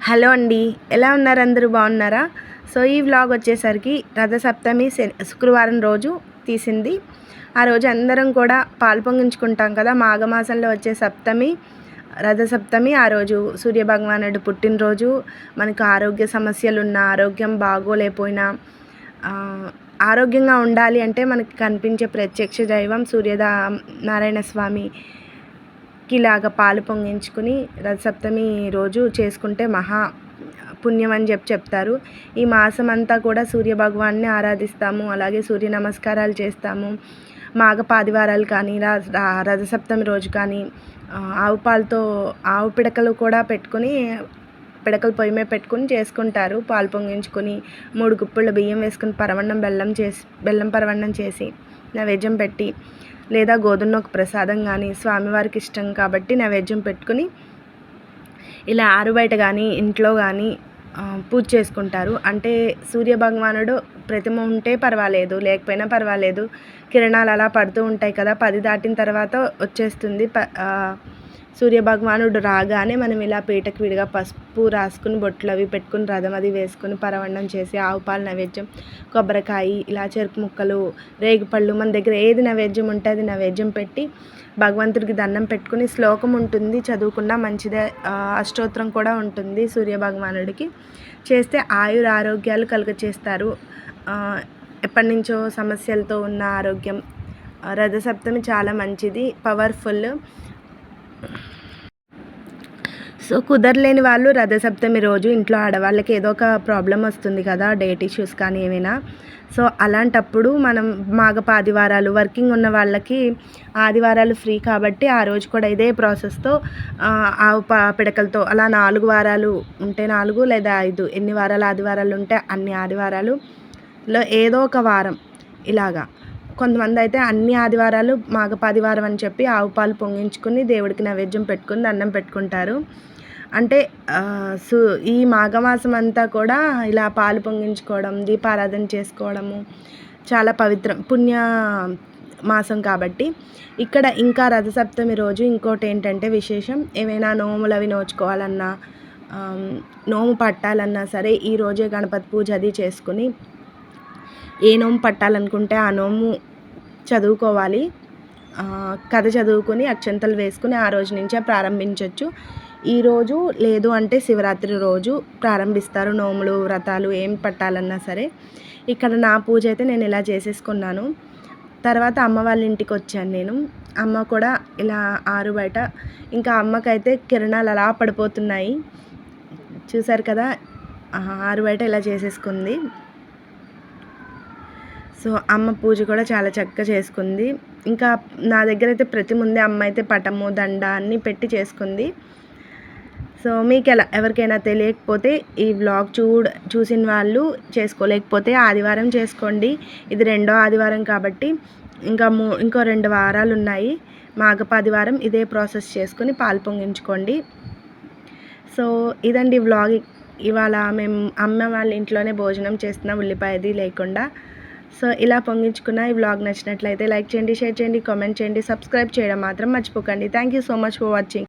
Hello అండి. ఎలా ఉన్నారు అందరూ? బాగున్నారా? సో ఈ వ్లాగ్ వచ్చేసరికి రథసప్తమి శుక్రవారం రోజు తీసింది. ఆ రోజు అందరం కూడా పాలు పొంగించుకుంటాం కదా మాఘమాసంలో వచ్చే సప్తమి రథసప్తమి ఆ రోజు సూర్యభగవానుడు పుట్టినరోజు మనకు ఆరోగ్య సమస్యలు ఉన్న ఆరోగ్యం బాగోలేకపోయినా ఆరోగ్యంగా ఉండాలి అంటే మనకి కనిపించే ప్రత్యక్ష దైవం సూర్యదా నారాయణ స్వామి ఇలాగ పాలు పొంగించుకుని రథసప్తమి రోజు చేసుకుంటే మహా పుణ్యం అని చెప్పి చెప్తారు. ఈ మాసం అంతా కూడా సూర్య భగవాన్ని ఆరాధిస్తాము. అలాగే సూర్య నమస్కారాలు చేస్తాము. మాఘ పాదివారాలు కానీ రా రథసప్తమి రోజు కానీ ఆవు పాలతో ఆవు పిడకలు కూడా పెట్టుకొని పిడకలు పొయ్యి మీద పెట్టుకుని చేసుకుంటారు. పాలు పొంగించుకొని మూడు గుప్పిళ్ళ బియ్యం వేసుకుని పరవన్నం బెల్లం చేసి బెల్లం పరవన్నం చేసి నైవేద్యం పెట్టి లేదా గోధుమ ఒక ప్రసాదం కానీ స్వామివారికి ఇష్టం కాబట్టి నైవేద్యం పెట్టుకుని ఇలా ఆరు బయట కానీ ఇంట్లో కానీ పూజ చేసుకుంటారు. అంటే సూర్య భగవానుడు ప్రతిమ ఉంటే పర్వాలేదు లేకపోయినా పర్వాలేదు. కిరణాలు అలా పడుతూ ఉంటాయి కదా పది దాటిన తర్వాత వచ్చేస్తుంది ప సూర్యభగవానుడు సూర్య భగవానుడు రాగానే మనం ఇలా పీటకు విడిగా పసుపు రాసుకుని బొట్లు అవి పెట్టుకుని రథం అది వేసుకుని పరవన్నం చేసి ఆవు పాలు నైవేద్యం కొబ్బరికాయ ఇలా చెరుకు ముక్కలు రేగిపళ్ళు మన దగ్గర ఏది నైవేద్యం ఉంటే అది నైవేద్యం పెట్టి భగవంతుడికి దండం పెట్టుకుని శ్లోకం ఉంటుంది చదువుకున్నా మంచిదే అష్టోత్తరం కూడా ఉంటుంది సూర్య భగవానుడికి చేస్తే ఆయుర ఆరోగ్యాలు కలుగచేస్తారు. ఎప్పటి నుంచో సమస్యలతో ఉన్న ఆరోగ్యం. రథసప్తమి చాలా మంచిది పవర్ఫుల్. సో కుదరలేని వాళ్ళు రథసప్తమి రోజు ఇంట్లో ఆడవాళ్ళకి ఏదో ఒక ప్రాబ్లం వస్తుంది కదా డేట్ ఇష్యూస్ కానీ ఏమైనా. సో అలాంటప్పుడు మనం మాగపాదివారాలు వర్కింగ్ ఉన్న వాళ్ళకి ఆదివారాలు ఫ్రీ కాబట్టి ఆ రోజు కూడా ఇదే ప్రాసెస్తో ఆవు పా పిడకలతో అలా నాలుగు వారాలు ఉంటే నాలుగు లేదా ఐదు ఎన్ని వారాలు ఆదివారాలు ఉంటే అన్ని ఆదివారాలులో ఏదో ఒక వారం ఇలాగా. కొంతమంది అయితే అన్ని ఆదివారాలు మాఘ పాదివారం అని చెప్పి ఆవు పాలు పొంగించుకుని దేవుడికి నైవేద్యం పెట్టుకుని దండం పెట్టుకుంటారు. అంటే సు ఈ మాఘమాసం అంతా కూడా ఇలా పాలు పొంగించుకోవడం దీపారాధన చేసుకోవడము చాలా పవిత్రం పుణ్య మాసం కాబట్టి. ఇక్కడ ఇంకా రథసప్తమి రోజు ఇంకోటి ఏంటంటే విశేషం ఏమైనా నోములు అవి నోచుకోవాలన్నా నోము పట్టాలన్నా సరే ఈ రోజే గణపతి పూజ అది చేసుకుని ఏ నోము పట్టాలనుకుంటే ఆ నోము చదువుకోవాలి. కథ చదువుకుని అక్షంతలు వేసుకుని ఆ రోజు నుంచే ప్రారంభించవచ్చు ఈరోజు లేదు అంటే శివరాత్రి రోజు ప్రారంభిస్తారు. నోములు వ్రతాలు ఏం పట్టాలన్నా సరే. ఇక్కడ నా పూజ అయితే నేను ఇలా చేసేసుకున్నాను. తర్వాత అమ్మ వాళ్ళ ఇంటికి వచ్చాను నేను. అమ్మ కూడా ఇలా ఆరు బయట. ఇంకా అమ్మకైతే కిరణాలు అలా పడిపోతున్నాయి. చూసారు కదా? ఆరు బయట ఇలా చేసేసుకుంది. సో అమ్మ పూజ కూడా చాలా చక్కగా చేసుకుంది. ఇంకా నా దగ్గర అయితే ప్రతి ముందే అమ్మ అయితే పటము దండ అన్నీ పెట్టి చేసుకుంది. సో మీకు ఎలా ఎవరికైనా తెలియకపోతే ఈ వ్లాగ్ చూడ చూసిన వాళ్ళు చేసుకోలేకపోతే ఆదివారం చేసుకోండి. ఇది రెండో ఆదివారం కాబట్టి ఇంకా మూ ఇంకో రెండు వారాలు ఉన్నాయి. మాఘపాదివారం ఇదే ప్రాసెస్ చేసుకుని పాలు పొంగించుకోండి. సో ఇదండి వ్లాగ్ ఇవాళ మేము అమ్మ వాళ్ళ ఇంట్లోనే భోజనం చేస్తున్నాం ఉల్లిపాయది లేకుండా. సో ఇలా పొంగించుకున్న ఈ వ్లాగ్ నచ్చినట్లయితే లైక్ చేయండి షేర్ చేయండి కామెంట్ చేయండి సబ్స్క్రైబ్ చేయడం మాత్రం మర్చిపోకండి. Thank you so much for watching